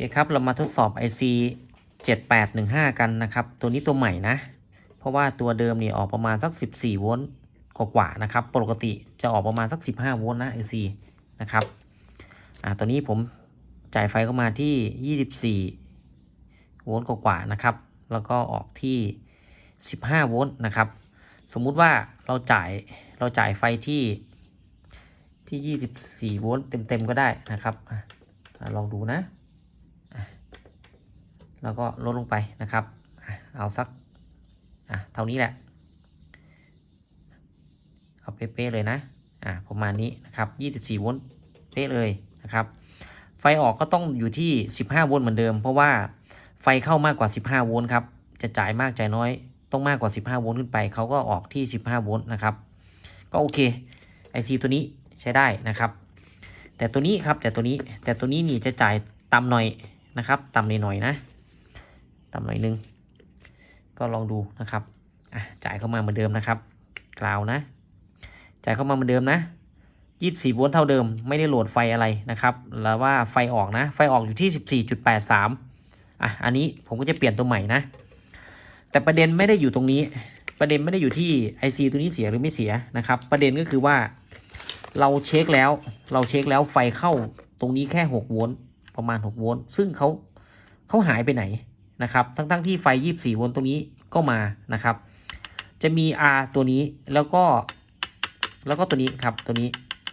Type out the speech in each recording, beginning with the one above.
เคครับ เรามาทดสอบ IC 7815 กันนะครับ ตัวนี้ตัวใหม่นะ เพราะว่าตัวเดิมนี่ออกประมาณสัก 14 โวลต์กว่าๆนะครับ ปกติจะออกประมาณสัก 15 โวลต์นะ IC นะครับ อ่า ตัวนี้ผมจ่ายไฟเข้ามาที่ 24 โวลต์กว่าๆนะครับ แล้วก็ออกที่ 15 โวลต์นะครับ สมมุติว่าเราจ่าย เราจ่ายไฟที่ที่ 24 โวลต์เต็มๆก็ได้นะครับอลองดูนะ แล้วก็ลดลงไปนะครับ เอาสักอะเท่านี้แหละ เอาเป๊ะๆเลยนะอะประมาณนี้นะครับ24โวลต์เป๊ะเลยนะครับ ไฟออกก็ต้องอยู่ที่ 15โวลต์เหมือนเดิม เพราะว่าไฟเข้ามากกว่า 15โวลต์ครับ จะจ่ายมากจ่ายน้อย ต้องมากกว่า 15โวลต์ขึ้นไป เขาก็ออกที่ 15โวลต์นะครับ ก็โอเค IC ตัวนี้ใช้ได้นะครับ แต่ตัวนี้ครับแต่ตัวนี้แต่ตัวนี้นี่จะจ่ายต่ำหน่อยนะครับต่ำหน่อยๆนะ ต่ำหน่อยนึง ก็ลองดูนะครับอะจ่ายเข้ามาเหมือนเดิมนะครับกล่าวนะ จ่ายเข้ามาเหมือนเดิมนะ24โวลต์เท่าเดิม ไม่ได้โหลดไฟอะไรนะครับ แล้วว่าไฟออกนะ ไฟออกอยู่ที่14.83อะอันนี้ผมก็จะเปลี่ยนตัวใหม่นะ แต่ประเด็นไม่ได้อยู่ตรงนี้ ประเด็นไม่ได้อยู่ที่ IC ตัวนี้เสียหรือไม่เสียนะครับ ประเด็นก็คือว่าเราเช็คแล้ว เราเช็คแล้วไฟเข้าตรงนี้แค่ 6 โวลต์ประมาณ 6 โวลต์ซึ่งเขาเขาหายไปไหน นะครับ ทั้งๆทที่ไฟ 24 โวลต์ตรงนี้ก็มานะครับ จะมี R ตัวนี้แล้วก็แล้วก็ตัวนี้ครับตัวนี้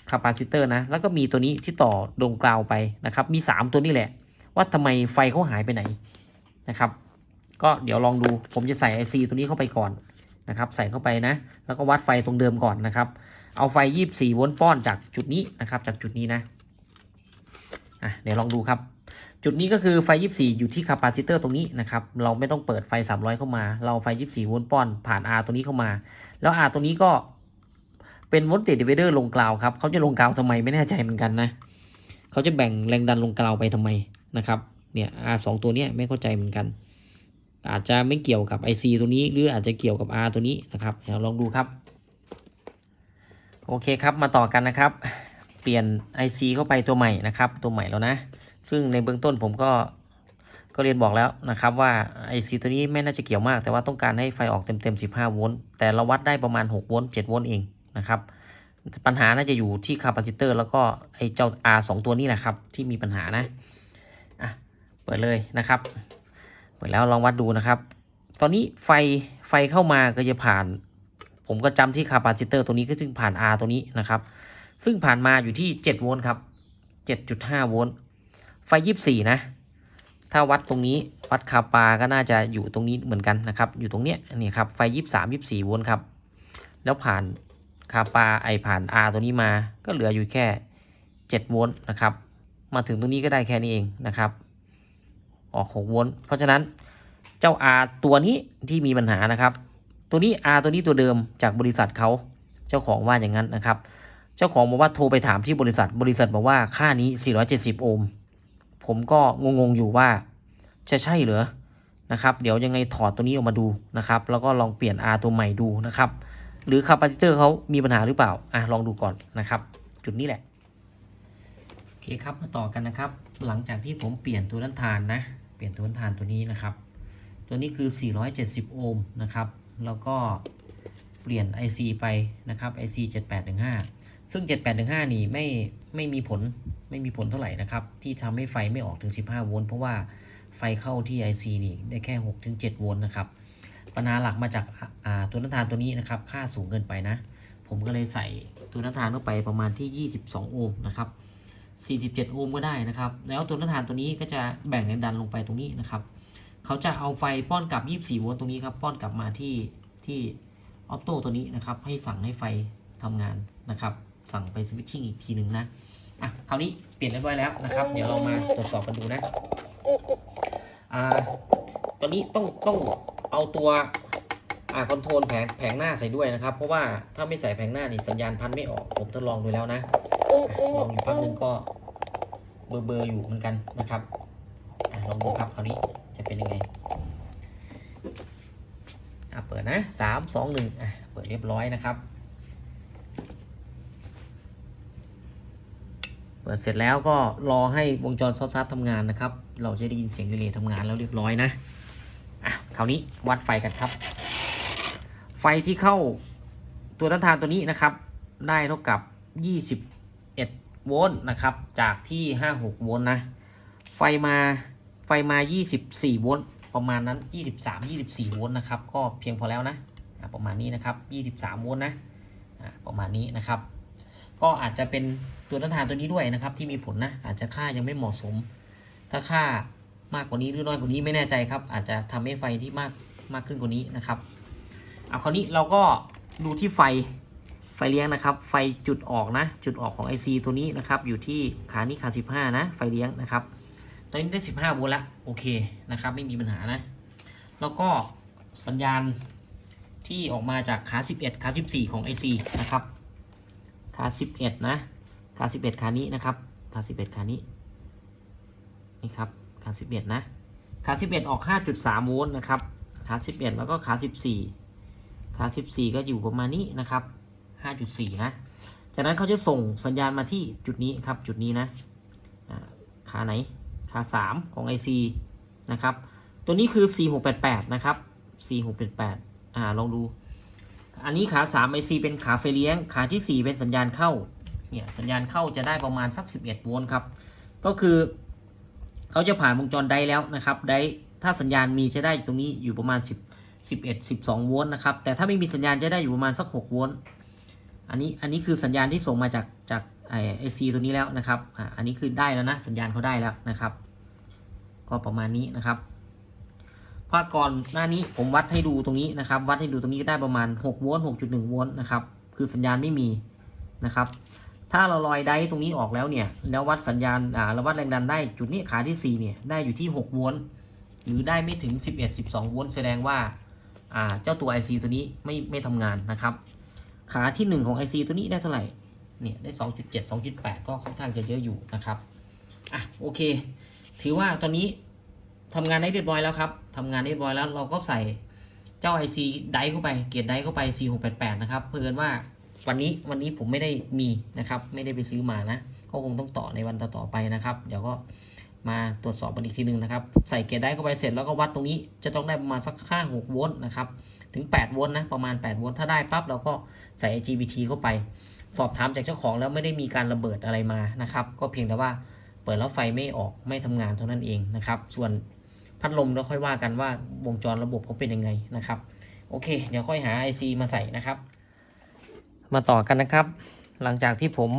คาปาซิเตอร์นะ แล้วก็มีตัวนี้ที่ต่อดงกราวไปนะครับ มี 3 ตัวนี้แหละ ว่าทำไมไฟเขาหายไปไหนนะครับ ก็เดี๋ยวลองดูผมจะใส่ IC ตัวนี้เข้าไปก่อนนะครับ ใส่เข้าไปนะ แล้วก็วัดไฟตรงเดิมก่อนนะครับ เอาไฟ 24 โวลต์ป้อนจากจุดนี้นะครับ จากจุดนี้นะอะเดี๋ยวลองดูครับ จุดนี้ก็คือไฟ 24 อยู่ที่คาปาซิเตอร์ตรงนี้นะครับ เราไม่ต้องเปิดไฟ 300 เข้ามา เราไฟ 24 โวลต์ป้อนผ่าน R ตัวนี้เข้ามา แล้ว R ตัวนี้ก็เป็นวอลต์เตจดิเวเดอร์ลงกราวครับเขาจะลงกราวทำไมไม่แน่ใจเหมือนกันนะเขาจะแบ่งแรงดันลงกราวไปทำไมนะครับ เนี่ย R สองตัวนี้ไม่เข้าใจเหมือนกัน อาจจะไม่เกี่ยวกับ IC ตัวนี้ หรืออาจจะเกี่ยวกับ R ตัวนี้นะครับเดี๋ยวลองดูครับ โอเคครับ มาต่อกันนะครับ เปลี่ยน IC เข้าไปตัวใหม่นะครับ ตัวใหม่แล้วนะ ซึ่งในเบื้องต้นผมก็ก็เรียนบอกแล้วนะครับว่า IC ตัวนี้ไม่น่าจะเกี่ยวมาก แต่ว่าต้องการให้ไฟออกเต็มๆ 15 โวลต์แต่เราวัดได้ประมาณ 6 โวลต์ 7 โวลต์เองนะครับ ปัญหาน่าจะอยู่ที่คาปาซิเตอร์แล้วก็ไอเจ้า R 2 ตัวนี้แหละครับที่มีปัญหานะอะเปิดเลยนะครับ เปิดแล้วลองวัดดูนะครับ ตอนนี้ไฟไฟเข้ามาก็จะผ่าน ผมก็จำที่คาปาซิเตอร์ตัวนี้ก็ซึ่งผ่าน R ตัวนี้นะครับ ซึ่งผ่านมาอยู่ที่ 7 โวลต์ครับ 7.5 โวลต์ ไฟ24นะ ถ้าวัดตรงนี้วัดคาปาก็น่าจะอยู่ตรงนี้เหมือนกันนะครับ อยู่ตรงเนี้ยนี่ครับไฟ23 24โวลต์ครับ แล้วผ่านคาปาไอผ่าน R ตัวนี้มาก็เหลืออยู่แค่7โวลต์นะครับ มาถึงตรงนี้ก็ได้แค่นี้เองนะครับ ออก6โวลต์เพราะฉะนั้นเจ้า R ตัวนี้ที่มีปัญหานะครับ ตัวนี้ R ตัวนี้ตัวเดิมจากบริษัทเขาเจ้าของว่าอย่างนั้นนะครับ เจ้าของบอกว่าโทรไปถามที่บริษัทบริษัทบอกว่าค่านี้ 470 โอห์ม ผมก็งงๆอยู่ว่าจะใช่เหรอนะครับ เดี๋ยวยังไงถอดตัวนี้ออกมาดูนะครับ แล้วก็ลองเปลี่ยน R ตัวใหม่ดูนะครับ หรือคาปาซิเตอร์เขามีปัญหาหรือเปล่าอะลองดูก่อนนะครับ จุดนี้แหละโอเคครับมาต่อกันนะครับ หลังจากที่ผมเปลี่ยนตัวน้ำทานนะ เปลี่ยนตัวน้ำทานตัวนี้นะครับ ตัวนี้คือ 470 โอห์มนะครับ แล้วก็เปลี่ยน IC ไปนะครับ IC 7815 ซึ่ง 7815 นี่ไม่ไม่มีผลไม่มีผลเท่าไหร่นะครับ ที่ทำให้ไฟไม่ออกถึง 15 โวลต์เพราะว่าไฟเข้าที่ IC นี่ได้แค่6ถึง7โวลต์นะครับปัญหาหลักมาจากตัวน้ำตาลตัวนี้นะครับ ค่าสูงเกินไปนะ ผมก็เลยใส่ตัวน้ำตาลเข้าไปประมาณที่ 22 โอห์มนะครับ 47 โอห์มก็ได้นะครับ แล้วตัวน้ำตาลตัวนี้ก็จะแบ่งแรงดันลงไปตรงนี้นะครับ เขาจะเอาไฟป้อนกลับ 24 โวลต์ตรงนี้ครับ ป้อนกลับมาที่ที่ออปโตตัวนี้นะครับ ให้สั่งให้ไฟทำงานนะครับ สั่งไปสวิตชิ่งอีกทีหนึ่งนะอะคราวนี้เปลี่ยนเรียบร้อยแล้วนะครับ เดี๋ยวเรามาตรวจสอบกันดูนะอ่าตอนนี้ต้องต้องเอาตัวอ่าคอนโทรลแผงแผงหน้าใส่ด้วยนะครับ เพราะว่าถ้าไม่ใส่แผงหน้านี่สัญญาณพันไม่ออกผมทดลองดูแล้วนะอะลองอยู่พักหนึงก็เบอร์เบอร์อยู่เหมือนกันนะครับอะลองดูครับคราวนี้จะเป็นยังไงอะเปิดนะสามสองหนึ่งอะเปิดเรียบร้อยนะครับ เปิดเสร็จแล้วก็รอให้วงจรซอฟต์ทำงานนะครับ เราจะได้ยินเสียงรีเลย์ทำงานแล้วเรียบร้อยนะอะคราวนี้วัดไฟกันครับ ไฟที่เข้าตัวต้านทานตัวนี้นะครับ ได้เท่ากับ 21 โวลต์นะครับ จากที่ 56 โวลต์นะ ไฟมาไฟมา 24 โวลต์ประมาณนั้น 23 24 โวลต์นะครับ ก็เพียงพอแล้วนะอะประมาณนี้นะครับ 23 โวลต์นะอะประมาณนี้นะครับ ก็อาจจะเป็นตัวต้านทานตัวนี้ด้วยนะครับ ที่มีผลนะอาจจะค่ายังไม่เหมาะสม ถ้าค่ามากกว่านี้หรือน้อยกว่านี้ไม่แน่ใจครับ อาจจะทำให้ไฟที่มากมากขึ้นกว่านี้นะครับเอาคราวนี้เราก็ดูที่ไฟไฟเลี้ยงนะครับ ไฟจุดออกนะ จุดออกของ IC ตัวนี้นะครับ อยู่ที่ขานี้ขา15 นะ ไฟเลี้ยงนะครับ ตอนนี้ได้ 15โวลต์ละโอเคนะครับ ไม่มีปัญหานะ แล้วก็สัญญาณที่ออกมาจากขา 11 ขา 14 ของ IC นะครับ ขา11นะขา11ขานี้นะครับขา11ขานี้นี่ครับขา11นะขา11ออก5.3โวลต์นะครับขา11แล้วก็ขา14ขา14ก็อยู่ประมาณนี้นะครับ5.4นะจากนั้นเขาจะส่งสัญญาณมาที่จุดนี้ครับจุดนี้นะอ่าขาไหนขา3ของ IC นะครับตัวนี้คือ 4688 นะครับ 4688 อ่า ลองดู อันนี้ขา3 IC เป็นขาไฟเลี้ยง ขาที่ 4 เป็นสัญญาณเข้า เนี่ยสัญญาณเข้าจะได้ประมาณสัก 11 โวลต์ครับ ก็คือเขาจะผ่านวงจรไดแล้วนะครับไดถ้าสัญญาณมีจะได้ตรงนี้อยู่ประมาณ 10 11 12 โวลต์นะครับ แต่ถ้าไม่มีสัญญาณจะได้อยู่ประมาณสัก 6 โวลต์ อันนี้อันนี้คือสัญญาณที่ส่งมาจากจากไอไอซีตัวนี้แล้วนะครับ อ่า อันนี้คือได้แล้วนะ สัญญาณเขาได้แล้วนะครับ ก็ประมาณนี้นะครับ ภาก่อนหน้านี้ผมวัดให้ดูตรงนี้นะครับ วัดให้ดูตรงนี้ก็ได้ประมาณ6โวลต์6.1โวลต์นะครับ คือสัญญาณไม่มีนะครับ ถ้าเราลอยได้ตรงนี้ออกแล้วเนี่ย แล้ววัดสัญญาณอ่าเราวัดแรงดันได้จุดนี้ขาที่4เนี่ยได้อยู่ที่6โวลต์หรือได้ไม่ถึง 11 12โวลต์แสดงว่าอ่าเจ้าตัว IC ตัวนี้ไม่ไม่ทำงานนะครับ ขาที่ 1 ของ IC ตัวนี้ได้เท่าไหร่เนี่ยได้ 2.7 2.8 ก็ค่อนข้างจะเยอะอยู่นะครับอะโอเค ถือว่าตอนนี้ ทำงานได้เรียบร้อยแล้วครับทำงานได้เรียบร้อยแล้วเราก็ใส่เจ้า IC ไดเข้าไป เกียร์ไดเข้าไป4688 นะครับ เพื่อนว่าวันนี้วันนี้ผมไม่ได้มีนะครับ ไม่ได้ไปซื้อมานะ ก็คงต้องต่อในวันต่อๆไปนะครับ เดี๋ยวก็มาตรวจสอบกันอีกทีหนึ่งนะครับ ใส่เกียร์ไดเข้าไปเสร็จแล้วก็วัดตรงนี้จะต้องได้ประมาณสัก 5 6 โวลต์นะครับ ถึง 8 โวลต์นะ ประมาณ 8 โวลต์ถ้าได้ปั๊บเราก็ใส่ IGBT เข้าไป สอบถามจากเจ้าของแล้วไม่ได้มีการระเบิดอะไรมานะครับ ก็เพียงแต่ว่าเปิดแล้วไฟไม่ออกไม่ทำงานเท่านั้นเองนะครับ ส่วน พัดลมเราค่อยว่ากันว่าวงจรระบบเขาเป็นยังไงนะครับ โอเค เดี๋ยวค่อยหา IC มาใส่นะครับ มาต่อกันนะครับ หลังจากที่ผม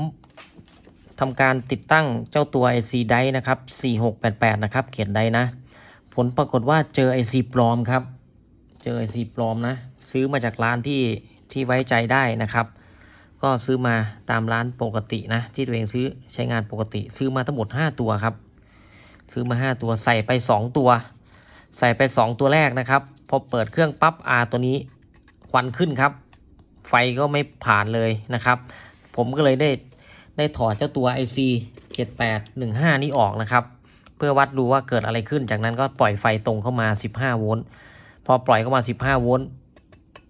ทำการติดตั้งเจ้าตัว IC ได้นะครับ 4688 นะครับเขียนได้นะ ผลปรากฏว่าเจอ IC ปลอมครับ เจอ IC ปลอมนะ ซื้อมาจากร้านที่ที่ไว้ใจได้นะครับ ก็ซื้อมาตามร้านปกตินะ ที่ตัวเองซื้อใช้งานปกติ ซื้อมาทั้งหมด 5 ตัวครับ ซื้อมา 5 ตัวใส่ไป 2 ตัว ใส่ไป 2 ตัวแรกนะครับ พอเปิดเครื่องปั๊บ R ตัวนี้ควันขึ้นครับ ไฟก็ไม่ผ่านเลยนะครับ ผมก็เลยได้ได้ถอดเจ้าตัว IC 7815 นี้ออกนะครับ เพื่อวัดดูว่าเกิดอะไรขึ้น จากนั้นก็ปล่อยไฟตรงเข้ามา 15 โวลต์ พอปล่อยเข้ามา 15 โวลต์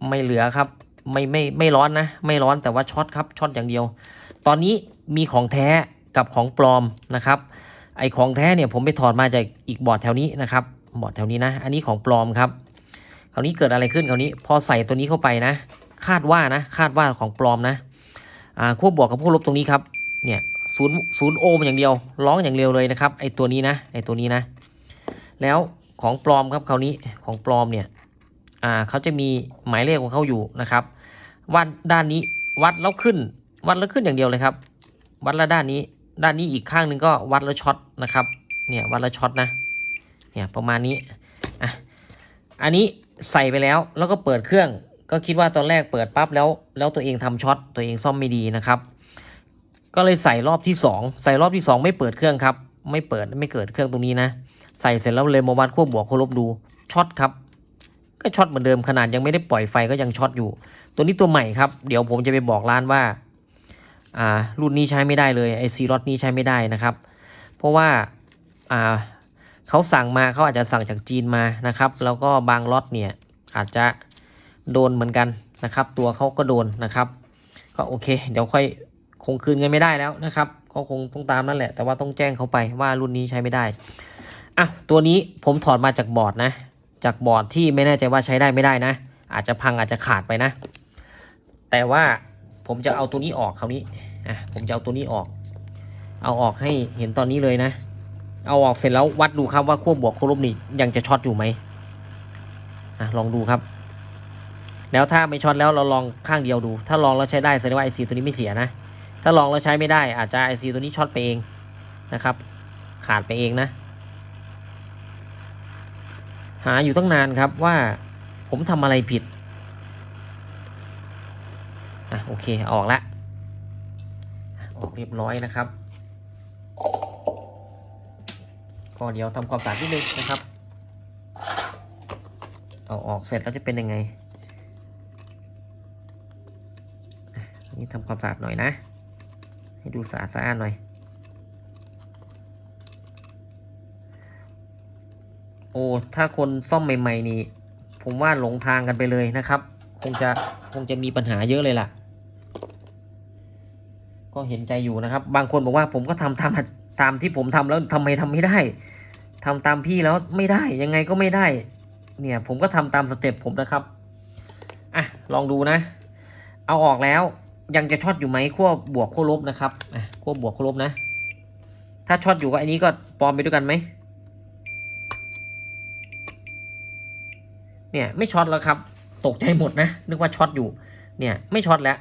ไม่เหลือครับ ไม่ไม่ไม่ร้อนนะ ไม่ร้อนแต่ว่าช็อตครับช็อตอย่างเดียว ตอนนี้มีของแท้กับของปลอมนะครับ ไอของแท้เนี่ยผมไปถอดมาจากอีกบอร์ดแถวนี้นะครับ บอร์ดแถวนี้นะ อันนี้ของปลอมครับ คราวนี้เกิดอะไรขึ้นคราวนี้ พอใส่ตัวนี้เข้าไปนะ คาดว่านะ คาดว่าของปลอมนะ อ่าควบวกกับขั้ลบตรงนี้ครับ เนี่ยศูนย์ศูนย์โอห์มอย่างเดียว ร้องอย่างเร็วเลยนะครับ ไอตัวนี้นะ ไอตัวนี้นะ แล้วของปลอมครับคราวนี้ ของปลอมเนี่ย อ่าเขาจะมีหมายเลขของเขาอยู่นะครับ วัดด้านนี้ วัดแล้วขึ้น วัดแล้วขึ้นอย่างเดียวเลยครับ วัดแล้วด้านนี้ ด้านนี้อีกข้างนึงก็วัดแล้วช็อตนะครับ เนี่ยวัดแล้วช็อตนะ เนี่ยประมาณนี้อะอันนี้ใส่ไปแล้วแล้วก็เปิดเครื่อง ก็คิดว่าตอนแรกเปิดปั๊บแล้ว แล้วตัวเองทำช็อตตัวเองซ่อมไม่ดีนะครับ ก็เลยใส่รอบที่สองใส่รอบที่สองไม่เปิดเครื่องครับ ไม่เปิดไม่เกิดเครื่องตรงนี้นะ ใส่เสร็จแล้วเลยมาวัดขั้วบวกขั้วลบดูช็อตครับก็ช็อตเหมือนเดิมขนาดยังไม่ได้ปล่อยไฟก็ยังช็อตอยู่ ตัวนี้ตัวใหม่ครับ เดี๋ยวผมจะไปบอกร้านว่าอ่ารุ่นนี้ใช้ไม่ได้เลยไอซีรอดนี้ใช้ไม่ได้นะครับ เพราะว่าอ่า เขาสั่งมาเขาอาจจะสั่งจากจีนมานะครับ แล้วก็บางล็อตเนี่ยอาจจะโดนเหมือนกันนะครับ ตัวเขาก็โดนนะครับ ก็โอเค เดี๋ยวค่อยคงคืนเงินไม่ได้แล้วนะครับขเขาคงต้องตามนั่นแหละ แต่ว่าต้องแจ้งเขาไปว่ารุ่นนี้ใช้ไม่ได้อะตัวนี้ผมถอดมาจากบอร์ดนะ จากบอร์ดที่ไม่แน่ใจว่าใช้ได้ไม่ได้นะ อาจจะพังอาจจะขาดไปนะ แต่ว่าผมจะเอาตัวนี้ออกคราวนี้อะผมจะเอาตัวนี้ออก เอาออกให้เห็นตอนนี้เลยนะ เอาออกเสร็จแล้ววัดดูครับว่าขั้วบวกขั้วลบนี่ยังจะช็อตอยู่ไหมอะลองดูครับ แล้วถ้าไม่ช็อตแล้วเราลองข้างเดียวดู ถ้าลองแล้วใช้ได้แสดงว่าไอซีตัวนี้ไม่เสียนะ ถ้าลองแล้วใช้ไม่ได้อาจจะไอซีตัวนี้ช็อตไปเองนะครับ ขาดไปเองนะ หาอยู่ตั้งนานครับว่าผมทำอะไรผิดอะโอเคออกละออกเรียบร้อยนะครับ ก็เดี๋ยวทำความสะอาดนิดนึงนะครับ เอาออกเสร็จแล้วจะเป็นยังไงนี่ทำความสะอาดหน่อยนะ ให้ดูสะอาดสะอาดหน่อย โอ้ ถ้าคนซ่อมใหม่ ๆ นี่ ผมว่าหลงทางกันไปเลยนะครับ คงจะคงจะมีปัญหาเยอะเลยล่ะ ก็เห็นใจอยู่นะครับ บางคนบอกว่าผมก็ทำตาม ตามที่ผมทำแล้วทำไมทำไม่ได้ทำตามพี่แล้วไม่ได้ยังไงก็ไม่ได้ เนี่ยผมก็ทำตามสเต็ปผมนะครับอะลองดูนะ เอาออกแล้วยังจะช็อตอยู่ไหมขั้วบวกขั้วลบนะครับอะขั้วบวกขั้วลบนะ ถ้าช็อตอยู่ก็อันนี้ก็ปลอมไปด้วยกันไหมเนี่ยไม่ช็อตแล้วครับ ตกใจหมดนะนึกว่าช็อตอยู่ เนี่ยไม่ช็อตแล้ว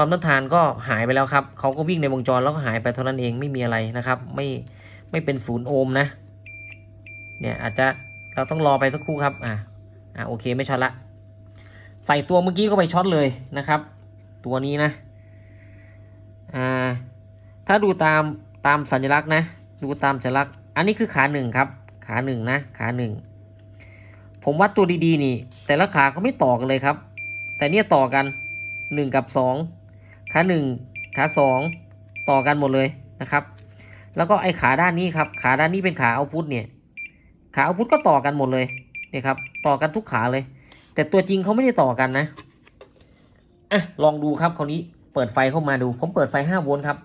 ความต้านทานก็หายไปแล้วครับเขาก็วิ่งในวงจรแล้วก็หายไปเท่านั้นเองไม่มีอะไรนะครับ ไม่ไม่เป็นศูนย์โอห์มนะ เนี่ยอาจจะเราต้องรอไปสักครู่ครับอะอะโอเคไม่ช็อตละใส่ตัวเมื่อกี้ก็ไปช็อตเลยนะครับ ตัวนี้นะอ่าถ้าดูตามตามสัญลักษณ์นะ ดูตามสัญลักษณ์ อันนี้คือขาหนึ่งครับ ขาหนึ่งนะขาหนึ่งผมวัดตัวดีๆนี่ แต่ละขาเขาไม่ต่อกันเลยครับ แต่เนี่ยต่อกันหนึ่งกับสอง ขาหนึ่งขาสองต่อกันหมดเลยนะครับ แล้วก็ไอ้ขาด้านนี้ครับ ขาด้านนี้เป็นขาเอาพุทเนี่ย ขาเอาพุทก็ต่อกันหมดเลยเนี่ยครับ ต่อกันทุกขาเลย แต่ตัวจริงเขาไม่ได้ต่อกันนะ อะ ลองดูครับคราวนี้เปิดไฟเข้ามาดู ผมเปิดไฟห้าโวลต์ครับ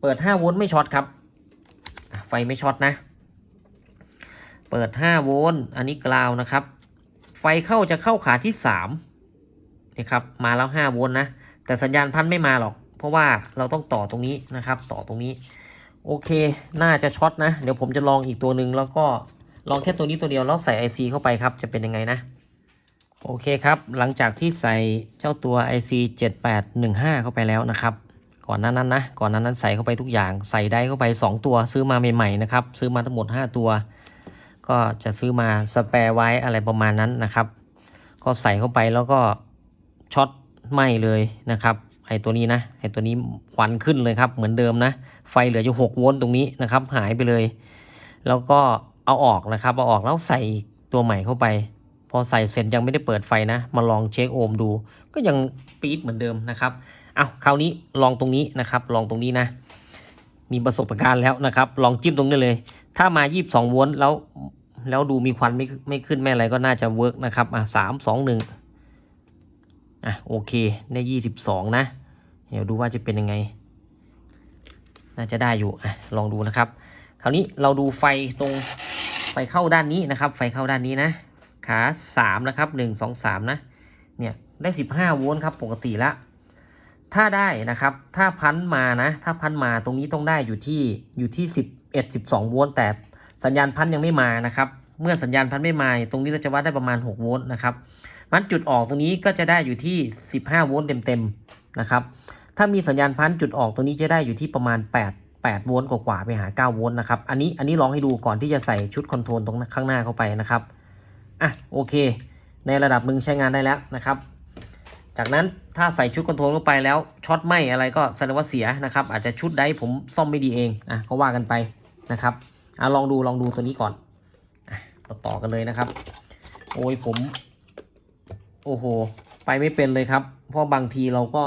เปิดห้าโวลต์ไม่ช็อตครับ ไฟไม่ช็อตนะ เปิด5โวลต์อันนี้กราวนะครับ ไฟเข้าจะเข้าขาที่3นี่ครับ มาแล้ว5โวลต์นะ แต่สัญญาณพันไม่มาหรอก เพราะว่าเราต้องต่อตรงนี้นะครับ ต่อตรงนี้ โอเค น่าจะช็อตนะ เดี๋ยวผมจะลองอีกตัวหนึ่งแล้วก็ลองแค่ตัวนี้ตัวเดียวแล้วใส่ IC เข้าไปครับ จะเป็นยังไงนะ โอเคครับ หลังจากที่ใส่เจ้าตัว IC 7815 เข้าไปแล้วนะครับ ก่อนหนั้นนั้นนะ ก่อนหนั้นนั้นใส่เข้าไปทุกอย่าง ใส่ได้เข้าไป 2 ตัว ซื้อมาใหม่ๆนะครับ ซื้อมาทั้งหมด 5 ตัว ก็จะซื้อมาสแปรไว้อะไรประมาณนั้นนะครับ ก็ใส่เข้าไปแล้วก็ช็อต ไหม้เลยนะครับไอตัวนี้นะไอตัวนี้ควันขึ้นเลยครับเหมือนเดิมนะ ไฟเหลืออยู่6โวลต์ตรงนี้นะครับหายไปเลย แล้วก็เอาออกนะครับเอาออกแล้วใส่ตัวใหม่เข้าไป พอใส่เสร็จยังไม่ได้เปิดไฟนะ มาลองเช็คโอห์มดู ก็ยังปี๊ดเหมือนเดิมนะครับเอาคราวนี้ลองตรงนี้นะครับ ลองตรงนี้นะ มีประสบการณ์แล้วนะครับ ลองจิ้มตรงนี้เลย ถ้ามา 22โวลต์แล้วแล้วดูมีควันไม่ไม่ขึ้นไม่อะไรก็น่าจะเวิร์กนะครับอะสามสองหนึ่ง อะโอเคได้22นะ เดี๋ยวดูว่าจะเป็นยังไง น่าจะได้อยู่อะลองดูนะครับ คราวนี้เราดูไฟตรงไฟเข้าด้านนี้นะครับ ไฟเข้าด้านนี้นะ ขา3นะครับ1 2 3นะ เนี่ยได้15โวลต์ครับปกติละ ถ้าได้นะครับ ถ้าพันมานะ ถ้าพันมาตรงนี้ต้องได้อยู่ที่อยู่ที่11 12โวลต์แต่สัญญาณพันยังไม่มานะครับ เมื่อสัญญาณพันไม่มา ตรงนี้เราจะวัดได้ประมาณ6โวลต์นะครับ มันจุดออกตรงนี้ก็จะได้อยู่ที่ 15 โวลต์เต็มๆนะครับ ถ้ามีสัญญาณพันจุดออกตรงนี้จะได้อยู่ที่ประมาณ 8 8 โวลต์กว่าๆไปหา 9 โวลต์นะครับ อันนี้อันนี้ลองให้ดูก่อนที่จะใส่ชุดคอนโทรลตรงข้างหน้าเข้าไปนะครับ อะโอเค ในระดับหนึ่งใช้งานได้แล้วนะครับ จากนั้นถ้าใส่ชุดคอนโทรลเข้าไปแล้วช็อตไหมอะไรก็แสดงว่าเสียนะครับ อาจจะชุดใดผมซ่อมไม่ดีเองอะก็ว่ากันไปนะครับอะลองดูลองดูตัวนี้ก่อนอะต่อกันเลยนะครับ โอ้ยผม โอ้โห ไปไม่เป็นเลยครับ เพราะบางทีเราก็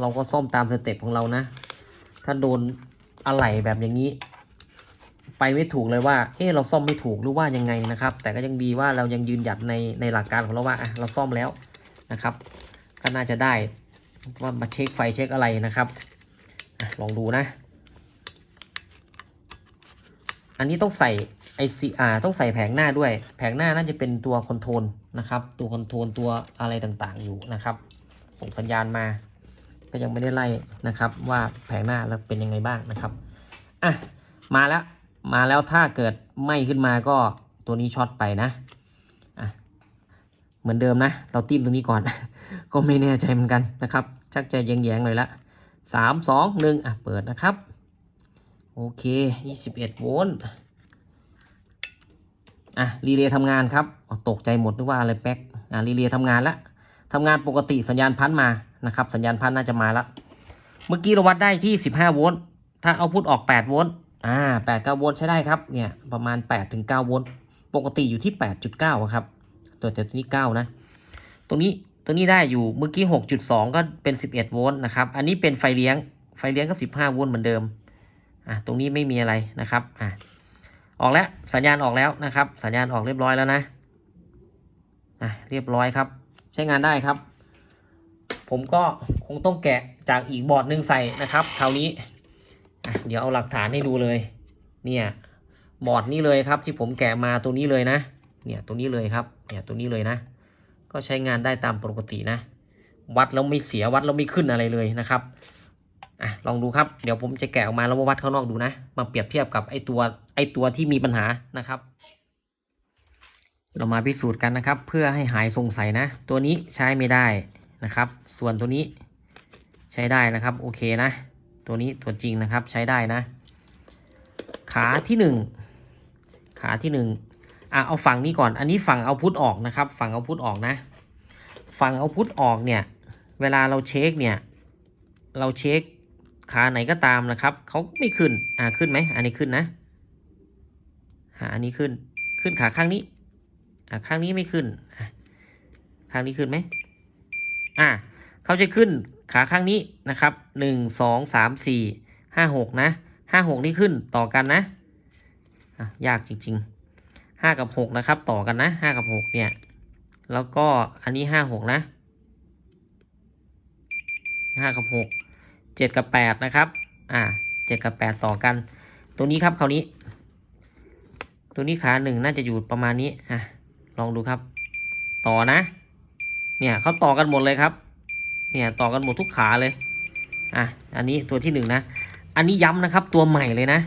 เราก็ซ่อมตามสเต็ปของเรานะ ถ้าโดนอะไหล่แบบอย่างนี้ ไปไม่ถูกเลยว่า เออเราซ่อมไม่ถูกหรือว่ายังไงนะครับ แต่ก็ยังดีว่าเรายังยืนหยัดในในหลักการของเราว่าอะเราซ่อมแล้วนะครับ ก็น่าจะได้ว่ามาเช็คไฟเช็คอะไรนะครับอลองดูนะ อันนี้ต้องใส่ ไอซีอาต้องใส่แผงหน้าด้วย แผงหน้าน่าจะเป็นตัวคอนโทรลนะครับ ตัวคอนโทรลตัวอะไรต่างๆอยู่นะครับ ส่งสัญญาณมา ก็ยังไม่ได้ไล่นะครับ ว่าแผงหน้าแล้วเป็นยังไงบ้างนะครับอะมาแล้วมาแล้วถ้าเกิดไม้ขึ้นมาก็ตัวนี้ช็อตไปนะอะเหมือนเดิมนะ เราติ้มตรงนี้ก่อน ก็ไม่แน่ใจเหมือนกันนะครับ ชักใจแยงๆหน่อยละสามสองหนึ่งอะเปิดนะครับ โอเคยี่สิบเอ็ดโวลต์ อะรีเลย์ทำงานครับตกใจหมดนึกว่าอะไรแป๊กอะรีเลย์ทำงานละทำงานปกติสัญญาณพันมานะครับ สัญญาณพันน่าจะมาละเมื่อกี้เราวัดได้ที่ 15 โวลต์ถ้าเอาพุทออก 8 โวลต์อ่า8 9 โวลต์ใช้ได้ครับเนี่ยประมาณ 8 ถึง 9 โวลต์ปกติอยู่ที่ 8.9อะครับ ตัวแต่ตัวนี้ 9 นะ ตรงนี้ตัวนี้ได้อยู่เมื่อกี้ 6.2 ก็เป็น 11 โวลต์นะครับ อันนี้เป็นไฟเลี้ยงไฟเลี้ยงก็ 15 โวลต์เหมือนเดิมอะตรงนี้ไม่มีอะไรนะครับอะ ออกแล้วสัญญาณออกแล้วนะครับ สัญญาณออกเรียบร้อยแล้วนะอะเรียบร้อยครับ ใช้งานได้ครับ ผมก็คงต้องแกะจากอีกบอร์ดหนึ่งใส่นะครับคราวนี้เดี๋ยวเอาหลักฐานให้ดูเลย เนี่ยบอร์ดนี้เลยครับที่ผมแกะมาตัวนี้เลยนะ เนี่ยตัวนี้เลยครับ เนี่ยตัวนี้เลยนะ ก็ใช้งานได้ตามปกตินะ วัดแล้วไม่เสียวัดแล้วไม่ขึ้นอะไรเลยนะครับ อะลองดูครับเดี๋ยวผมจะแกะออกมาแล้ววัดข้างนอกดูนะมาเปรียบเทียบกับไอตัวไอตัวที่มีปัญหานะครับ เรามาพิสูจน์กันนะครับ เพื่อให้หายสงสัยนะ ตัวนี้ใช้ไม่ได้นะครับ ส่วนตัวนี้ใช้ได้นะครับโอเคนะ ตัวนี้ตัวจริงนะครับใช้ได้นะ ขาที่หนึ่งขาที่หนึ่งอะเอาฝั่งนี้ก่อน อันนี้ฝั่งเอาพุทออกนะครับ ฝั่งเอาพุทออกนะ ฝั่งเอาพุทออกเนี่ย เวลาเราเช็คเนี่ย เราเช็ค ขาไหนก็ตามนะครับเขาไม่ขึ้นอ่าขึ้นไหมอันนี้ขึ้นนะอ่าอันนี้ขึ้นขึ้นขาข้างนี้อ่าข้างนี้ไม่ขึ้นข้างนี้ขึ้นไหมอ่าเขาจะขึ้นขาข้างนี้นะครับหนึ่งสองสามสี่ห้าหกนะห้าหกนี่ขึ้นต่อกันนะอะยากจริงๆห้ากับหกนะครับ ต่อกันนะห้ากับหกเนี่ย แล้วก็อันนี้ห้าหกนะห้ากับหก เจ็ดกับแปดนะครับ อ่าเจ็ดกับแปดต่อกัน ตัวนี้ครับคราวนี้ ตัวนี้ขาหนึ่งน่าจะอยู่ประมาณนี้อะลองดูครับ ต่อนะ เนี่ยเขาต่อกันหมดเลยครับ เนี่ยต่อกันหมดทุกขาเลย อะอันนี้ตัวที่หนึ่งนะ อันนี้ย้ำนะครับ ตัวใหม่เลยนะ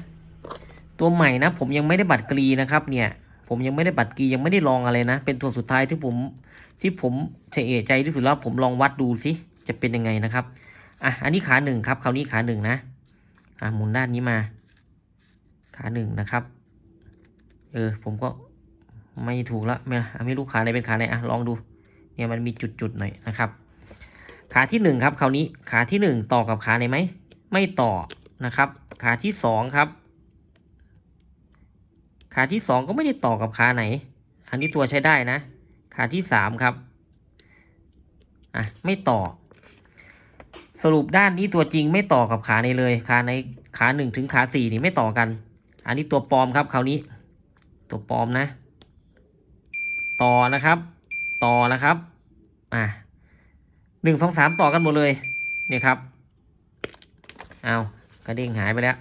ตัวใหม่นะ ผมยังไม่ได้บัตรกรีนะครับ เนี่ย ผมยังไม่ได้บัตรกรียังไม่ได้ลองอะไรนะ เป็นตัวสุดท้ายที่ผมที่ผมเฉเอะใจที่สุดแล้วผมลองวัดดูสิจะเป็นยังไงนะครับ อะอันนี้ขาหนึ่งครับคราวนี้ขาหนึ่งนะอะหมุนด้านนี้มา ขาหนึ่งนะครับ เออผมก็ไม่ถูกละไม่ไม่รู้ขาไหนเป็นขาไหนอะลองดู เนี่ยมันมีจุดๆหน่อยนะครับ ขาที่หนึ่งครับคราวนี้ขาที่หนึ่งต่อกับขาไหนไหมไม่ต่อนะครับ ขาที่สองครับ ขาที่สองก็ไม่ได้ต่อกับขาไหน อันนี้ตัวใช้ได้นะ ขาที่สามครับอะไม่ต่อ สรุปด้านนี้ตัวจริงไม่ต่อกับขาในเลยขาในขาหนึ่งถึงขาสี่นี่ไม่ต่อกัน อันนี้ตัวปลอมครับคราวนี้ ตัวปลอมนะ ต่อนะครับ ต่อนะครับอะหนึ่งสองสามต่อกันหมดเลยเนี่ยครับเอากระเด้งหายไปแล้ว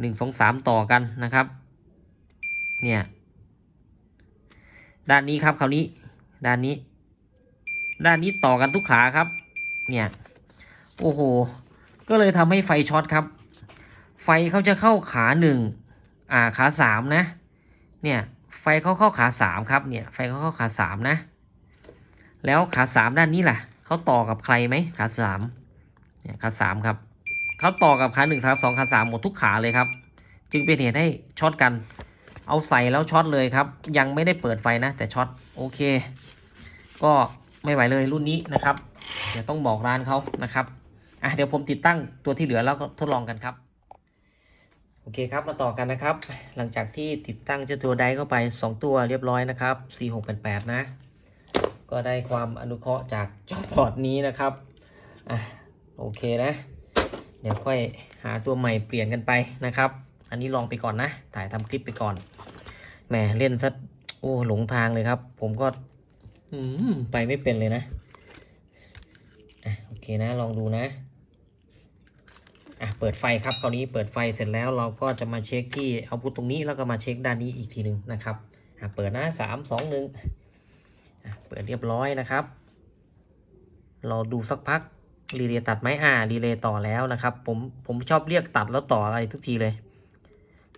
หนึ่งสองสามต่อกันนะครับ เนี่ย ด้านนี้ครับคราวนี้ ด้านนี้ ด้านนี้ต่อกันทุกขาครับ เนี่ย โอ้โห ก็เลยทำให้ไฟช็อตครับ ไฟเขาจะเข้าขาหนึ่งอ่าขาสามนะ เนี่ยไฟเขาเข้าขาสามครับเนี่ย ไฟเขาเข้าขาสามนะ แล้วขาสามด้านนี้ล่ะเขาต่อกับใครไหมขาสามเนี่ยขาสามครับเขาต่อกับขาหนึ่งขาสองขาสามหมดทุกขาเลยครับ จึงเป็นเหตุให้ช็อตกัน เอาใส่แล้วช็อตเลยครับ ยังไม่ได้เปิดไฟนะ แต่ช็อตโอเค ก็ไม่ไหวเลยรุ่นนี้นะครับเดี๋ยวต้องบอกร้านเขานะครับ อะเดี๋ยวผมติดตั้งตัวที่เหลือแล้วก็ทดลองกันครับโอเคครับมาต่อกันนะครับ หลังจากที่ติดตั้งเจ้าตัวไดเข้าไป 2 ตัวเรียบร้อยนะครับ 4688 นะ ก็ได้ความอนุเคราะห์จากจ้าพอร์ตนี้นะครับอะโอเคนะ เดี๋ยวค่อยหาตัวใหม่เปลี่ยนกันไปนะครับ อันนี้ลองไปก่อนนะ ถ่ายทำคลิปไปก่อนแหมเล่นซะโอ้หลงทางเลยครับ ผมก็อืมไปไม่เป็นเลยนะอะโอเคนะลองดูนะ อะเปิดไฟครับคราวนี้เปิดไฟเสร็จแล้วเราก็จะมาเช็คที่เอาพุทตรงนี้แล้วก็มาเช็คด้านนี้อีกทีหนึ่งนะครับอะเปิดนะสามสองหนึ่งเปิดเรียบร้อยนะครับ เรอดูสักพักรีเลย์ตัดไหมอ่ารีเลย์ต่อแล้วนะครับ ผมผมชอบเรียกตัดแล้วต่ออะไรทุกทีเลย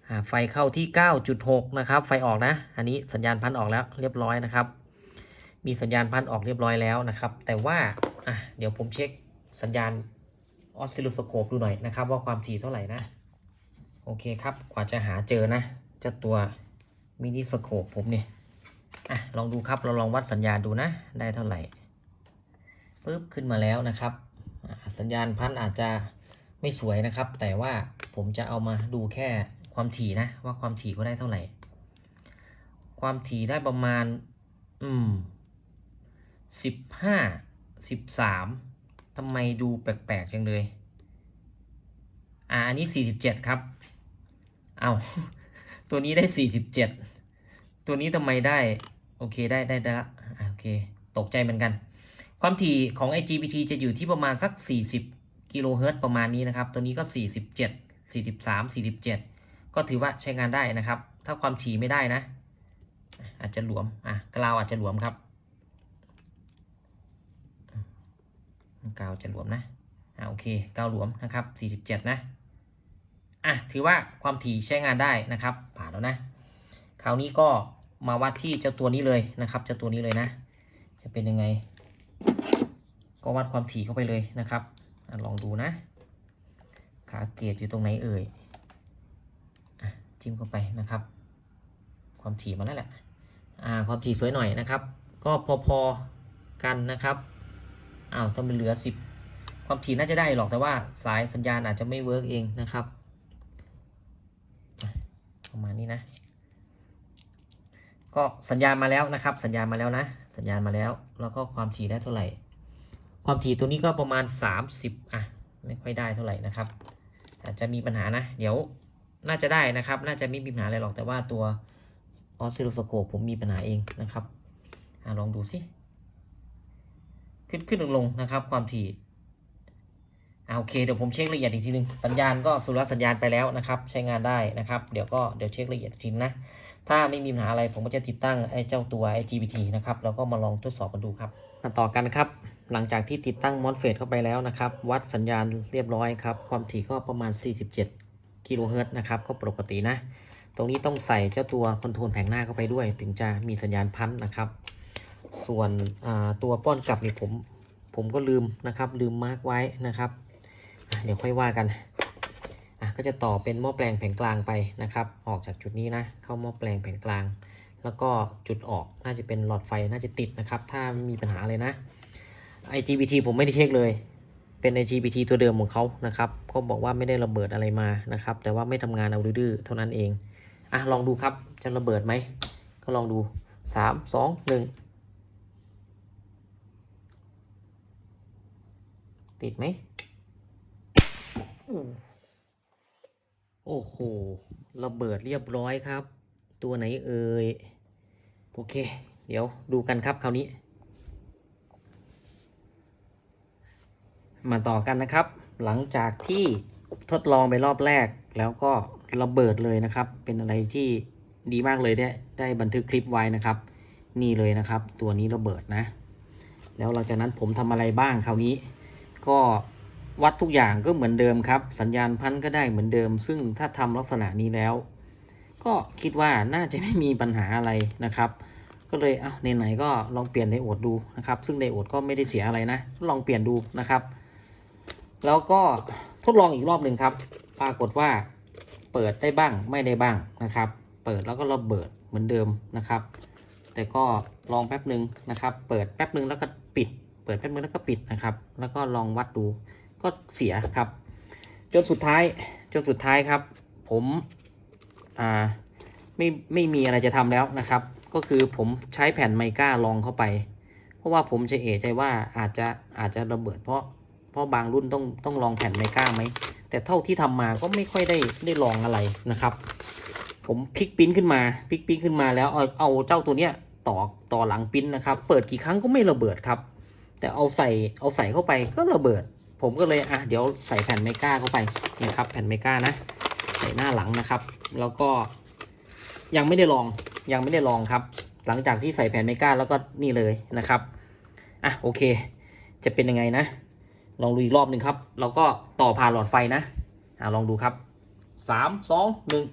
อ่าไฟเข้าที่ 9.6 นะครับ ไฟออกนะ อันนี้สัญญาณพันออกแล้วเรียบร้อยนะครับ มีสัญญาณพันออกเรียบร้อยแล้วนะครับ แต่ว่าอะเดี๋ยวผมเช็คสัญญาณ ออสซิลโลสโคปดูหน่อยนะครับ ว่าความถี่เท่าไหร่นะ โอเคครับ กว่าจะหาเจอนะเจ้าตัวมินิสโคปผมเนี่ยอะลองดูครับเราลองวัดสัญญาณดูนะ ได้เท่าไหร่ปึ๊บขึ้นมาแล้วนะครับ สัญญาณพันอาจจะไม่สวยนะครับ แต่ว่าผมจะเอามาดูแค่ความถี่นะ ว่าความถี่เขาได้เท่าไหร่ ความถี่ได้ประมาณ อืมสิบห้าสิบสาม ทำไมดูแปลกๆจังเลย อ่า อันนี้47ครับ เอาตัวนี้ได้47ตัวนี้ทำไมได้ โอเค ได้ ได้ ได้ละโอเค ตกใจเหมือนกัน ความถี่ของ IGBT จะอยู่ที่ประมาณสัก 40 กิโลเฮิรตซ์ประมาณนี้นะครับ ตัวนี้ก็ 47 43 47 ก็ถือว่าใช้งานได้นะครับ ถ้าความถี่ไม่ได้นะ อาจจะหลวม อะกราวอาจจะหลวมครับ กาวจะหลวมนะอ่าโอเคกาวหลวมนะครับ 47 นะอะถือว่าความถี่ใช้งานได้นะครับ ผ่านแล้วนะ คราวนี้ก็มาวัดที่เจ้าตัวนี้เลยนะครับเจ้าตัวนี้เลยนะ จะเป็นยังไง ก็วัดความถี่เข้าไปเลยนะครับอลองดูนะ ขาเกตอยู่ตรงไหนเอ่ยจิ้มเข้าไปนะครับ ความถี่มาแล้วแหละอ่าความถี่สวยหน่อยนะครับ ก็พอๆกันนะครับ อ้าวถ้ามันเหลือสิบความถี่น่าจะได้หรอกแต่ว่าสายสัญญาณอาจจะไม่เวิร์กเองนะครับประมาณนี้นะ ก็สัญญาณมาแล้วนะครับ สัญญาณมาแล้วนะ สัญญาณมาแล้ว แล้วก็ความถี่ได้เท่าไหร่ ความถี่ตัวนี้ก็ประมาณ 30อะไม่ค่อยได้เท่าไหร่นะครับ อาจจะมีปัญหานะ เดี๋ยวน่าจะได้นะครับ น่าจะไม่มีปัญหาอะไรหรอกแต่ว่าตัวออสซิลโลสโคปผมมีปัญหาเองนะครับอลองดูสิ ขึ้นขึ้นลงลงนะครับ ความถี่อ่าโอเคเดี๋ยวผมเช็คละเอียดอีกทีนึง สัญญาณก็สุรสัญญาณไปแล้วนะครับ ใช้งานได้นะครับ เดี๋ยวก็เดี๋ยวเช็คละเอียดทีนะ ถ้าไม่มีปัญหาอะไรผมก็จะติดตั้งไอ้เจ้าตัว IGBT นะครับแล้วก็มาลองทดสอบกันดูครับมาต่อกันครับ หลังจากที่ติดตั้งมอสเฟตเข้าไปแล้วนะครับ วัดสัญญาณเรียบร้อยครับ ความถี่ก็ประมาณ 47กิโลเฮิรตซ์นะครับก็ปกตินะ ตรงนี้ต้องใส่เจ้าตัวคอนโทรลแผงหน้าเข้าไปด้วย ถึงจะมีสัญญาณพันนะครับ ส่วนตัวป้อนกลับนี่ผมผมก็ลืมนะครับ ลืมมาร์กไว้นะครับ เดี๋ยวค่อยว่ากัน ก็จะต่อเป็นหม้อแปลงแผงกลางไปนะครับ ออกจากจุดนี้นะ เข้าหม้อแปลงแผงกลาง แล้วก็จุดออกน่าจะเป็นหลอดไฟน่าจะติดนะครับ ถ้ามีปัญหาเลยนะ IGBT ผมไม่ได้เช็คเลย เป็น IGBT ตัวเดิมของเขานะครับ ก็บอกว่าไม่ได้ระเบิดอะไรมานะครับ แต่ว่าไม่ทำงานเอาดื้อเท่านั้นเองอะลองดูครับจะระเบิดไหมก็ลองดู 3 2 1 ติดไหมอู้โอ้โห ระเบิดเรียบร้อยครับ ตัวไหนเอ่ย โอเค เดี๋ยวดูกันครับคราวนี้ มาต่อกันนะครับ หลังจากที่ทดลองไปรอบแรกแล้วก็ระเบิดเลยนะครับ เป็นอะไรที่ดีมากเลยได้ได้บันทึกคลิปไว้นะครับ นี่เลยนะครับ ตัวนี้ระเบิดนะ แล้วหลังจากนั้นผมทำอะไรบ้างคราวนี้ ก็วัดทุกอย่างก็เหมือนเดิมครับ สัญญาณพันก็ได้เหมือนเดิม ซึ่งถ้าทำลักษณะนี้แล้ว ก็คิดว่าน่าจะไม่มีปัญหาอะไรนะครับ ก็เลยเอาไหนๆก็ลองเปลี่ยนไดโอดดูนะครับ ซึ่งไดโอดก็ไม่ได้เสียอะไรนะลองเปลี่ยนดูนะครับ แล้วก็ทดลองอีกรอบหนึ่งครับ ปรากฏว่าเปิดได้บ้างไม่ได้บ้างนะครับ เปิดแล้วก็ระเบิดเหมือนเดิมนะครับ แต่ก็ลองแป๊บหนึ่งนะครับ เปิดแป๊บหนึ่งแล้วก็ปิด เปิดแป๊บนึงแล้วก็ปิดนะครับ แล้วก็ลองวัดดูก็เสียครับ จนสุดท้ายจนสุดท้ายครับ ผมอ่าไม่ไม่มีอะไรจะทำแล้วนะครับ ก็คือผมใช้แผ่นไมก้าลองเข้าไป เพราะว่าผมจะเอะใจว่าอาจจะอาจจะระเบิดเพราะเพราะบางรุ่นต้องต้องลองแผ่นไมก้าไหมแต่เท่าที่ทำมาก็ไม่ค่อยได้ได้ลองอะไรนะครับ ผมพลิกปิ้นขึ้นมาพลิกปิ้นขึ้นมาแล้วเอาเอาเจ้าตัวเนี้ยต่อต่อหลังปิ้นนะครับ เปิดกี่ครั้งก็ไม่ระเบิดครับ แต่เอาใส่เอาใส่เข้าไปก็ระเบิด ผมก็เลยอะเดี๋ยวใส่แผ่นไมก้าเข้าไปนี่ครับ แผ่นไมก้านะ ใส่หน้าหลังนะครับ แล้วก็ยังไม่ได้ลองยังไม่ได้ลองครับ หลังจากที่ใส่แผ่นไมก้าแล้วก็นี่เลยนะครับอะโอเค จะเป็นยังไงนะ ลองดูอีกรอบหนึ่งครับเราก็ต่อผ่านหลอดไฟนะอะลองดูครับสามสองหนึ่ง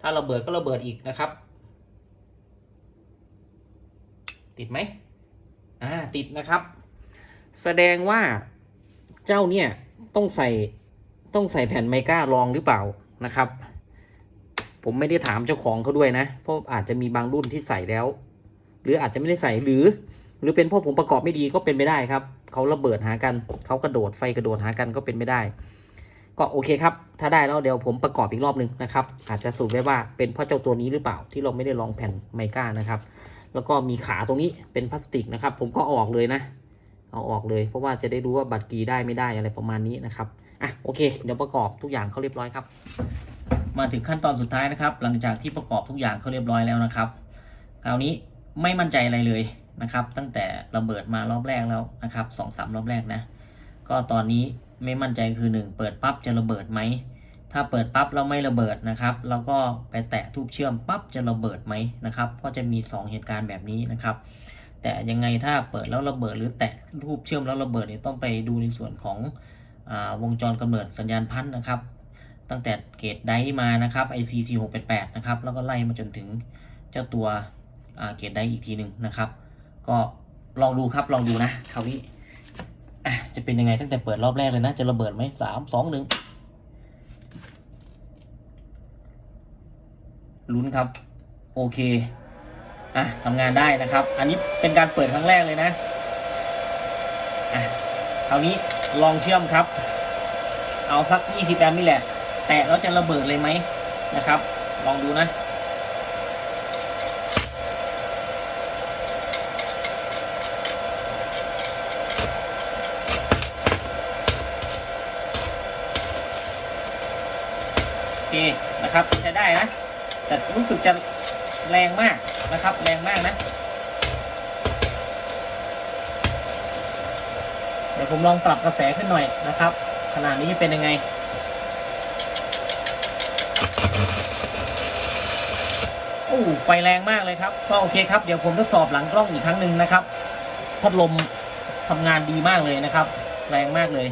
ถ้าระเบิดก็ระเบิดอีกนะครับ ติดไหม อ่าติดนะครับ แสดงว่าเจ้าเนี่ยต้องใส่ต้องใส่แผ่นไมก้ารองหรือเปล่านะครับ ผมไม่ได้ถามเจ้าของเขาด้วยนะ เพราะอาจจะมีบางรุ่นที่ใส่แล้ว หรืออาจจะไม่ได้ใส่หรือ หรือเป็นเพราะผมประกอบไม่ดีก็เป็นไม่ได้ครับเขาระเบิดหากันเขากระโดดไฟกระโดดหากันก็เป็นไม่ได้ ก็โอเคครับ ถ้าได้แล้วเดี๋ยวผมประกอบอีกรอบหนึ่งนะครับ อาจจะสรุปได้ว่าเป็นเพราะเจ้าตัวนี้หรือเปล่าที่เราไม่ได้ลองแผ่นไมก้านะครับ แล้วก็มีขาตรงนี้เป็นพลาสติกนะครับ ผมก็อออกเลยนะ เอาออกเลย เพราะว่าจะได้รู้ว่าบัตรกีได้ไม่ได้อะไรประมาณนี้นะครับอะโอเค เดี๋ยวประกอบทุกอย่างเขาเรียบร้อยครับ มาถึงขั้นตอนสุดท้ายนะครับ หลังจากที่ประกอบทุกอย่างเขาเรียบร้อยแล้วนะครับ คราวนี้ไม่มั่นใจอะไรเลยนะครับ ตั้งแต่ระเบิดมารอบแรกแล้วนะครับสองสามรอบแรกนะ ก็ตอนนี้ไม่มั่นใจคือหนึ่งเปิดปั๊บจะระเบิดไหม ถ้าเปิดปั๊บแล้วไม่ระเบิดนะครับ แล้วก็ไปแตะทูบเชื่อมปั๊บจะระเบิดไหมนะครับเพราะจะมี 2 เหตุการณ์แบบนี้นะครับ แต่ยังไงถ้าเปิดแล้วระเบิด หรือแตะทูบเชื่อมแล้วระเบิดเนี่ยต้องไปดูในส่วนของอวงจรกำเนิดสัญญาณพันธุ์นะครับ ตั้งแต่เกตไดมานะครับ IC 4 6 8 8นะครับแล้วก็ไล่มาจนถึงเจ้าตัวเกตไดอีกทีหนึ่งนะครับ ก็ลองดูครับลองดูนะคราวนี้จะเป็นยังไงตั้งแต่เปิดรอบแรกเลยนะ จะระเบิดไหมสามสองหนึ่ง ลุ้นครับ โอเค อะทำงานได้นะครับ อันนี้เป็นการเปิดครั้งแรกเลยนะ อะคราวนี้ลองเชื่อมครับ เอาสัก 20แอมป์นี่แหละ แตะแล้วจะระเบิดเลยไหมนะครับ ลองดูนะโอเคนะครับ ใช้ได้นะ แต่รู้สึกจะแรงมากนะครับ แรงมากนะ เดี๋ยวผมลองปรับกระแสขึ้นหน่อยนะครับ ขนาดนี้จะเป็นยังไง โอ้ไฟแรงมากเลยครับ ก็โอเคครับ เดี๋ยวผมทดสอบหลังกล้องอีกครั้งหนึ่งนะครับ พัดลมทำงานดีมากเลยนะครับ แรงมากเลย